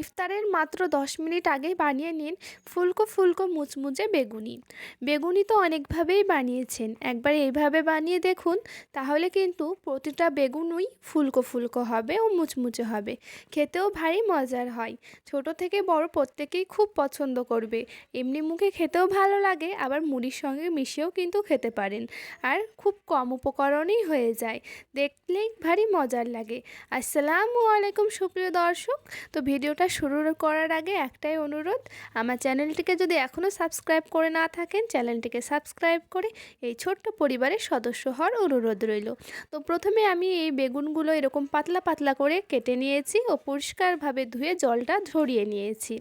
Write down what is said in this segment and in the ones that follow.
ইফতারের মাত্র দশ মিনিট আগে বানিয়ে নিন ফুলকো ফুলকো মুচমুচে বেগুনি। বেগুনি তো অনেকভাবেই বানিয়েছেন। একবার এইভাবে বানিয়ে দেখুন, তাহলে কিন্তু প্রতিটা বেগুনই ফুলকো ফুলকো হবে ও মুচমুচে হবে। খেতেও ভারী মজার হয়। ছোট থেকে বড় প্রত্যেকেই খুব পছন্দ করবে। এমনি মুখে খেতেও ভালো লাগে, আবার মুড়ির সঙ্গে মিশিয়েও কিন্তু খেতে পারেন। আর খুব কম উপকরণেই হয়ে যায়। দেখলেই ভারী মজার লাগে। আসসালামু আলাইকুম সুপ্রিয় দর্শক। তো ভিডিওটা শুরু করার আগে একটাই অনুরোধ, আমার চ্যানেলটিকে যদি এখনও সাবস্ক্রাইব করে না থাকেন, চ্যানেলটিকে সাবস্ক্রাইব করে এই ছোট্ট পরিবারের সদস্য হওয়ার অনুরোধ রইল। তো প্রথমে আমি এই বেগুনগুলো এরকম পাতলা পাতলা করে কেটে নিয়েছি ও পরিষ্কারভাবে ধুয়ে জলটা ঝরিয়ে নিয়েছি।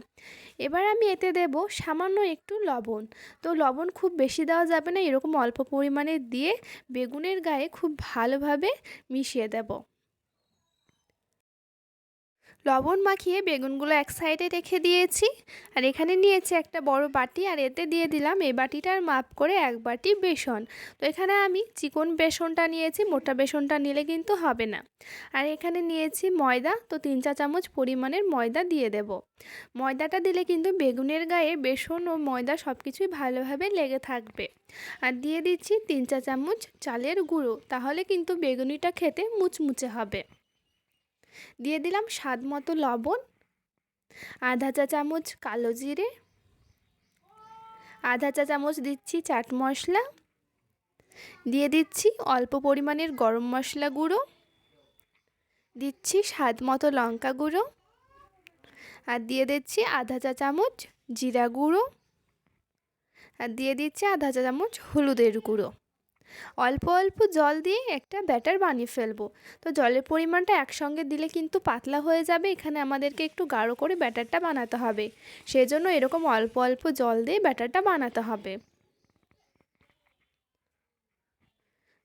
এবার আমি এতে দেব সামান্য একটু লবণ। তো লবণ খুব বেশি দেওয়া যাবে না, এরকম অল্প পরিমাণে দিয়ে বেগুনের গায়ে খুব ভালোভাবে মিশিয়ে দেব। লবণ মাখিয়ে বেগুনগুলো এক সাইডে রেখে দিয়েছি। আর এখানে নিয়েছি একটা বড় বাটি আর এতে দিয়ে দিলাম এই বাটিটার মাপ করে এক বাটি বেসন। তো এখানে আমি চিকন বেসনটা নিয়েছি, মোটা বেসনটা নিলে কিন্তু হবে না। আর এখানে নিয়েছি ময়দা, তো তিন চা চামচ পরিমাণের ময়দা দিয়ে দেব। ময়দাটা দিলে কিন্তু বেগুনের গায়ে বেসন ও ময়দা সব কিছুই ভালোভাবে লেগে থাকবে। আর দিয়ে দিচ্ছি তিন চা চামচ চালের গুঁড়ো, তাহলে কিন্তু বেগুনিটা খেতে মুচমুচে হবে। দিয়ে দিলাম স্বাদ মতো লবণ, আধা চা চামচ কালো জিরে, আধা চা চামচ দিচ্ছি চাট মশলা, দিয়ে দিচ্ছি অল্প পরিমাণের গরম মশলা গুঁড়ো, দিচ্ছি স্বাদ মতো লঙ্কা গুঁড়ো, আর দিয়ে দিচ্ছি আধা চা চামচ জিরা গুঁড়ো, আর দিয়ে দিচ্ছি আধা চা চামচ হলুদের গুঁড়ো। অল্প অল্প জল দিয়ে একটা ব্যাটার বানিয়ে ফেলব। তো জলের পরিমাণটা একসঙ্গে দিলে কিন্তু পাতলা হয়ে যাবে, এখানে আমাদেরকে একটু গাঢ় করে ব্যাটারটা বানাতে হবে। সেজন্য এরকম অল্প অল্প জল দিয়ে ব্যাটারটা বানাতে হবে।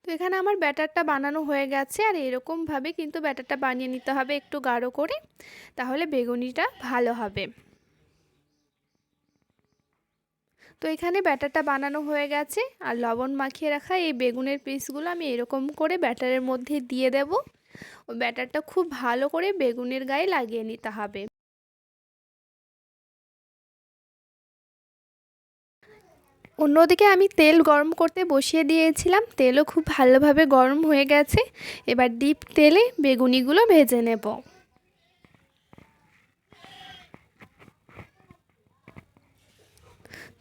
তো এখানে আমার ব্যাটারটা বানানো হয়ে গেছে, আর এরকমভাবে কিন্তু ব্যাটারটা বানিয়ে নিতে হবে একটু গাঢ় করে। তাহলে বেগুনিটা ভালো হবে। তো এখানে ব্যাটারটা বানানো হয়ে গেছে। আর লবণ মাখিয়ে রাখা এই বেগুনের পিসগুলো আমি এরকম করে ব্যাটারের মধ্যে দিয়ে দেব। ও ব্যাটারটা খুব ভালো করে বেগুনের গায়ে লাগিয়ে নিতে হবে। অন্যদিকে আমি তেল গরম করতে বসিয়ে দিয়েছিলাম। তেলও খুব ভালোভাবে গরম হয়ে গেছে। এবার ডিপ তেলে বেগুনিগুলো ভেজে নেব।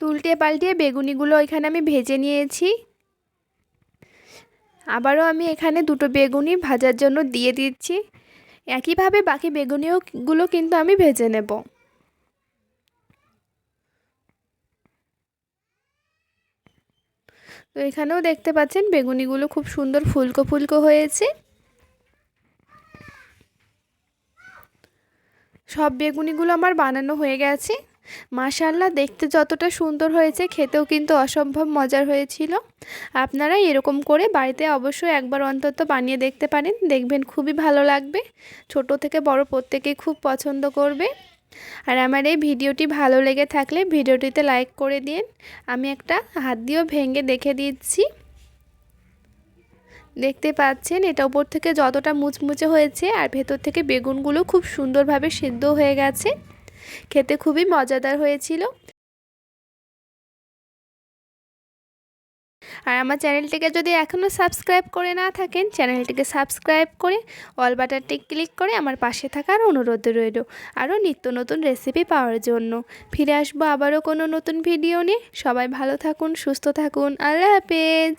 উল্টিয়ে পাল্টিয়ে বেগুনিগুলো এখানে আমি ভেজে নিয়েছি। আবারও আমি এখানে দুটো বেগুনি ভাজার জন্য দিয়ে দিচ্ছি। একইভাবে বাকি বেগুনিগুলো কিন্তু আমি ভেজে নেব। তো এখানেও দেখতে পাচ্ছেন বেগুনিগুলো খুব সুন্দর ফুলকো ফুলকো হয়েছে। সব বেগুনিগুলো আমার বানানো হয়ে গেছে। মাশাল্লাহ দেখতে যতটা সুন্দর হয়েছে, খেতেও কিন্তু অসম্ভব মজার হয়েছিল। আপনারা এরকম করে বাড়িতে অবশ্যই একবার অন্তত বানিয়ে দেখতে পারেন, দেখবেন খুবই ভালো লাগবে। ছোট থেকে বড় প্রত্যেকেই খুব পছন্দ করবে। আর আমার এই ভিডিওটি ভালো লেগে থাকলে ভিডিওটিতে লাইক করে দিন। আমি একটা হাত দিয়েও ভেঙে দেখে দিচ্ছি। দেখতে পাচ্ছেন, এটা ওপর থেকে যতটা মুচমুচে হয়েছে, আর ভেতর থেকে বেগুনগুলো খুব সুন্দরভাবে সিদ্ধ হয়ে গেছে। খেতে খুবই মজাদার হয়েছিল। আর আমার চ্যানেলটিকে যদি এখনও সাবস্ক্রাইব করে না থাকেন, চ্যানেলটিকে সাবস্ক্রাইব করে অল বাটারটি ক্লিক করে আমার পাশে থাকার অনুরোধ রইল। আরও নিত্য নতুন রেসিপি পাওয়ার জন্য। ফিরে আসব আবারও কোনো নতুন ভিডিও নিয়ে। সবাই ভালো থাকুন, সুস্থ থাকুন। আল্লাহ হাফেজ।